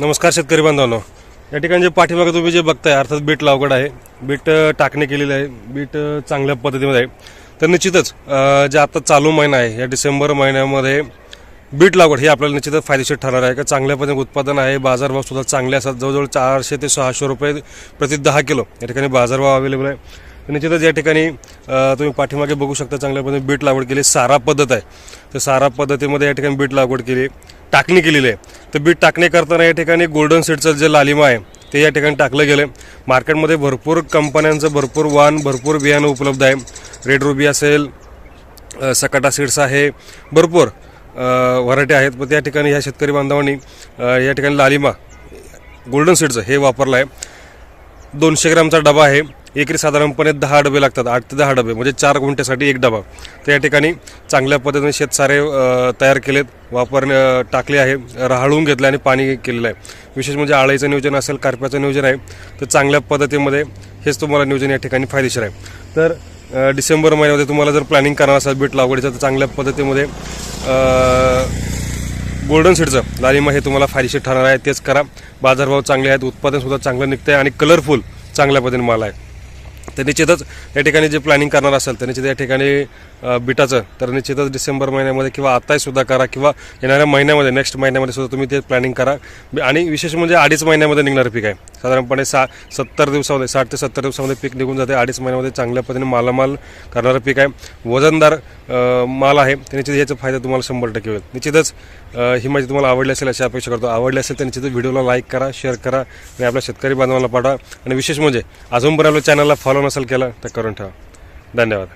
नमस्कार शेतकरी बांधवांनो. या ठिकाणी जे पाठीमागे तुम्ही जे बघताय अर्थात बीट लावगड आहे. बीट टाकणे टाकणी केलेली आहे. बीट चांगल्या पद्धतीमध्ये आहे. तर निश्चितच जे आता चालू महिना आहे या डिसेंबर महिन्यामध्ये बीट लागवड हे आपल्याला निश्चितच फायदेशीर ठरणार आहे. का चांगल्या पद्धतीने उत्पादन आहे बाजारभाव सुद्धा चांगले असतात. जवळजवळ चारशे ते सहाशे रुपये प्रति दहा किलो या ठिकाणी बाजारभाव अवेलेबल आहे. निश्चितच या ठिकाणी तुम्ही पाठीमागे बघू शकता चांगल्या पद्धतीने बीट लागवड केली. सारा पद्धत आहे. तर सारा पद्धतीमध्ये या ठिकाणी बीट लागवड केली. टाकणी केलेली आहे. तर बीट टाकणी करताना या ठिकाणी गोल्डन सीडचं जे लालिमा आहे ते या ठिकाणी टाकलं गेलं आहे मार्केटमध्ये भरपूर कंपन्यांचं भरपूर वाण भरपूर बियाणं उपलब्ध आहे. रेड रुबी असेल सकाटा सीड्स आहे भरपूर व्हरायटी आहेत. पण त्या ठिकाणी ह्या शेतकरी बांधवांनी या ठिकाणी लालिमा गोल्डन सीडचं हे वापरलं आहे दोनशे ग्रामचा डबा आहे. एकरी साधारणपणे दहा डबे लागतात आठ ते दहा डबे म्हणजे चार गुंठ्यासाठी एक डबा. तर या ठिकाणी चांगल्या पद्धतीने शेतसारे तयार केलेत वापरणे टाकले आहे राहळून घेतले आणि पाणी केलेलं आहे. विशेष म्हणजे आळीचं नियोजन असेल कारप्याचं नियोजन आहे तर चांगल्या पद्धतीमध्ये हेच तुम्हाला नियोजन या ठिकाणी फायदेशीर आहे. तर डिसेंबर महिन्यामध्ये तुम्हाला जर प्लॅनिंग करणार असाल बीट लागवडीचं तर चांगल्या पद्धतीमध्ये गोल्डन सीडचं लालिमा हे तुम्हाला फायदेशीर ठरणार आहे तेच करा. बाजारभाव चांगले आहेत उत्पादनसुद्धा चांगलं निघतं आहे आणि कलरफुल चांगल्या पद्धतीने माल आहे. तर निश्चितच या ठिकाणी जे प्लॅनिंग करणार असेल तर निश्चित या ठिकाणी बिटाचं तर निश्चितच डिसेंबर महिन्यामध्ये किंवा आत्ताही सुद्धा करा किंवा येणाऱ्या महिन्यामध्ये नेक्स्ट महिन्यामध्ये सुद्धा तुम्ही ते प्लॅनिंग करा. आणि विशेष म्हणजे अडीच महिन्यामध्ये निघणारं पीक आहे. साधारणपणे सा सत्तर दिवसामध्ये साठ ते सत्तर दिवसामध्ये पीक निघून जाते. अडीच महिन्यामध्ये चांगल्या पद्धतीने मालामाल करणारं पीक आहे. वजनदार माल आहे. तर निश्चित याचा फायदा तुम्हाला शंभर टक्के होईल. निश्चितच ही माहिती तुम्हाला आवडली असेल अशी अपेक्षा करतो. आवडली असेल तर निश्चित व्हिडिओला लाईक करा शेअर करा आणि आपल्या शेतकरी बांधवांना पाठवा. आणि विशेष म्हणजे अजूनपर्यंत आपल्या चॅनलला फॉलो नसेल केलं तर करून ठेवा. धन्यवाद.